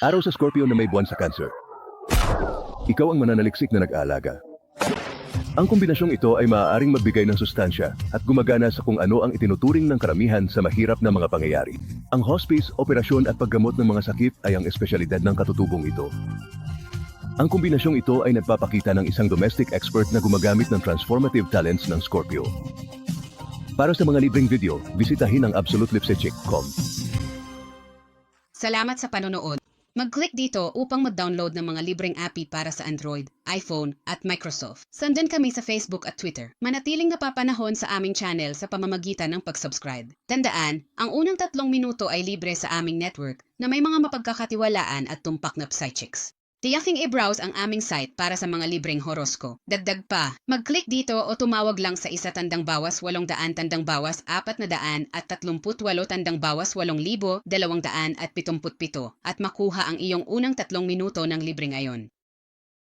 Araw sa Scorpio na may buwan sa Cancer. Ikaw ang mananaliksik na nag-aalaga. Ang kombinasyong ito ay maaaring magbigay ng sustansya at gumagana sa kung ano ang itinuturing ng karamihan sa mahirap na mga pangyayari. Ang hospice, operasyon at paggamot ng mga sakit ay ang espesyalidad ng katutubong ito. Ang kombinasyong ito ay nagpapakita ng isang domestic expert na gumagamit ng transformative talents ng Scorpio. Para sa mga libreng video, bisitahin ang absolutelipsecheck.com. Salamat sa panonood. Mag-click dito upang mag-download ng mga libreng API para sa Android, iPhone, at Microsoft. Sundan kami sa Facebook at Twitter. Manatiling napapanahon sa aming channel sa pamamagitan ng pag-subscribe. Tandaan, ang unang tatlong minuto ay libre sa aming network na may mga mapagkakatiwalaan at tumpak na psychics. Tiyaking i-browse ang aming site para sa mga libreng horosko. Dagdag pa, mag-click dito o tumawag lang sa isa tandang bawas walong daan tandang bawas apat na daan at tatlumput walo tandang bawas walong libo dalawang daan at pitumput pito at makuha ang iyong unang tatlong minuto ng libre ngayon.